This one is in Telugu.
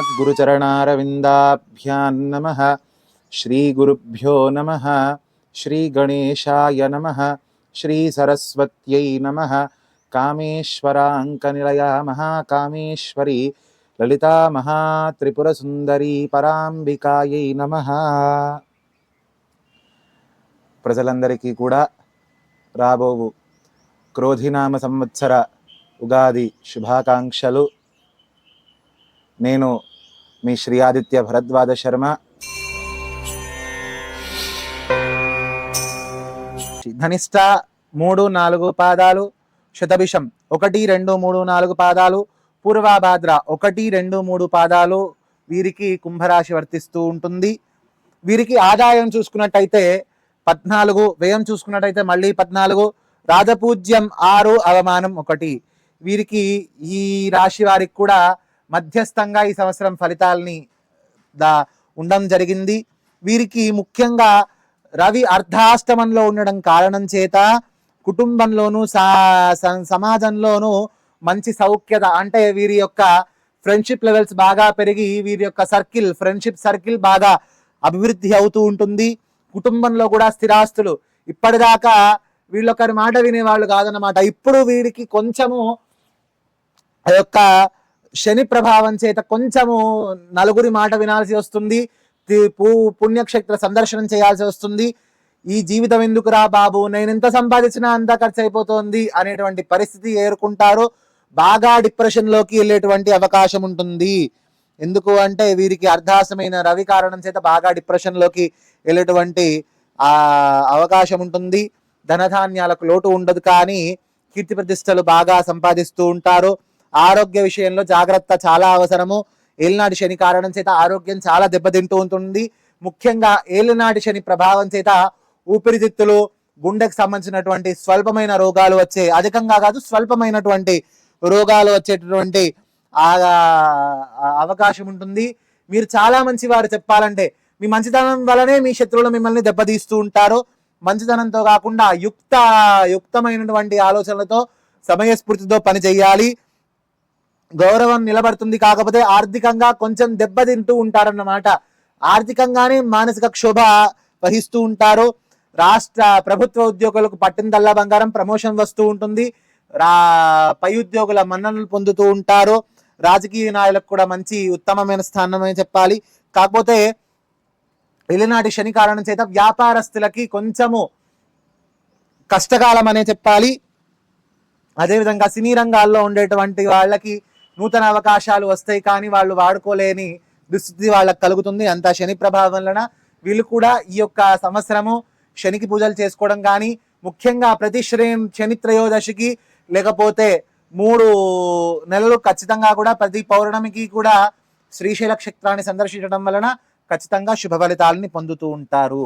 శ్రీమద్గురుచరణారవిందాభ్యాన్నమ శ్రీగురుభ్యో నమ శ్రీగణేశాయ నమ శ్రీసరస్వత్యై నమ కామేశ్వరాంకనిలయ మహాకామేశ్వరి లలితామహాత్రిపురసుందరీ పరాంబికాయై నమ ప్రజలందరికీ కూడా రాబోవు క్రోధినామ సంవత్సర ఉగాది శుభాకాంక్షలు. నేను మీ శ్రీ ఆదిత్య భరద్వాజ శర్మ. ధనిష్ట మూడు నాలుగు పాదాలు శతభిషం ఒకటి రెండు మూడు నాలుగు పాదాలు పూర్వాభాద్ర ఒకటి రెండు మూడు పాదాలు వీరికి కుంభరాశి వర్తిస్తూ ఉంటుంది. వీరికి ఆదాయం చూసుకున్నట్టయితే పద్నాలుగు వ్యయం చూసుకున్నట్టయితే మళ్ళీ పద్నాలుగు రాజపూజ్యం ఆరు అవమానం ఒకటి. వీరికి ఈ రాశి వారికి కూడా మధ్యస్థంగా ఈ సంవత్సరం ఫలితాలని దా ఉండడం జరిగింది. వీరికి ముఖ్యంగా రవి అర్ధాష్టమంలో ఉండడం కారణం చేత కుటుంబంలోనూ సా స- సమాజంలోనూ మంచి సౌఖ్యత అంటే వీరి యొక్క ఫ్రెండ్షిప్ లెవెల్స్ బాగా పెరిగి వీరి యొక్క సర్కిల్ ఫ్రెండ్షిప్ సర్కిల్ బాగా అభివృద్ధి అవుతూ ఉంటుంది. కుటుంబంలో కూడా స్థిరాస్తులు. ఇప్పటిదాకా వీళ్ళొకరి మాట వినేవాళ్ళు కాదన్నమాట. ఇప్పుడు వీరికి కొంచెము ఆ యొక్క శని ప్రభావం చేత కొంచెము నలుగురి మాట వినాల్సి వస్తుంది. పు- పుణ్యక్షేత్ర సందర్శనం చేయాల్సి వస్తుంది. ఈ జీవితం ఎందుకురా బాబు? నేను ఎంత సంపాదించినా అంతా ఖర్చు అయిపోతుంది అనేటువంటి పరిస్థితి ఏరుకుంటారో బాగా డిప్రెషన్లోకి వెళ్ళేటువంటి అవకాశం ఉంటుంది. ఎందుకు అంటే వీరికి అర్ధాసమైన రవి కారణం చేత బాగా డిప్రెషన్లోకి వెళ్ళేటువంటి ఆ అవకాశం ఉంటుంది. ధనధాన్యాలకు లోటు ఉండదు కానీ కీర్తి ప్రతిష్టలు బాగా సంపాదిస్తూ ఉంటారు. ఆరోగ్య విషయంలో జాగ్రత్త చాలా అవసరము. ఏలినాటి శని కారణం చేత ఆరోగ్యం చాలా దెబ్బతింటూ ఉంటుంది. ముఖ్యంగా ఏలినాటి శని ప్రభావం చేత ఊపిరితిత్తులు గుండెకు సంబంధించినటువంటి స్వల్పమైన రోగాలు వచ్చే అధికంగా కాదు స్వల్పమైనటువంటి రోగాలు వచ్చేటటువంటి ఆ అవకాశం ఉంటుంది. మీరు చాలా మంచి వారు చెప్పాలంటే మీ మంచితనం వలనే మీ శత్రువులు మిమ్మల్ని దెబ్బతీస్తూ ఉంటారు. మంచితనంతో కాకుండా యుక్త యుక్తమైనటువంటి ఆలోచనలతో సమయస్ఫూర్తితో పని చేయాలి. గౌరవం నిలబడుతుంది. కాకపోతే ఆర్థికంగా కొంచెం దెబ్బతింటూ ఉంటారన్నమాట. ఆర్థికంగానే మానసిక క్షోభ వహిస్తూ ఉంటారు. రాష్ట్ర ప్రభుత్వ ఉద్యోగులకు పట్టిందల్లా బంగారం ప్రమోషన్ వస్తూ ఉంటుంది. రా పై ఉద్యోగుల మన్ననలు పొందుతూ ఉంటారు. రాజకీయ నాయకులకు కూడా మంచి ఉత్తమమైన స్థానం అని చెప్పాలి. కాకపోతే వెళ్ళినాటి శని కారణం చేత వ్యాపారస్తులకి కొంచెము కష్టకాలం అనే చెప్పాలి. అదేవిధంగా సినీ రంగాల్లో ఉండేటువంటి వాళ్ళకి నూతన అవకాశాలు వస్తాయి కానీ వాళ్ళు వాడుకోలేని దుస్థితి వాళ్ళకి కలుగుతుంది. అంత శని ప్రభావం వలన వీళ్ళు కూడా ఈ యొక్క సంవత్సరము శనికి పూజలు చేసుకోవడం కానీ ముఖ్యంగా ప్రతి శ్రేయం శని త్రయోదశికి లేకపోతే మూడు నెలలు ఖచ్చితంగా కూడా ప్రతి పౌర్ణమికి కూడా శ్రీశైల క్షేత్రాన్ని సందర్శించడం వలన ఖచ్చితంగా శుభ ఫలితాలని పొందుతూ ఉంటారు.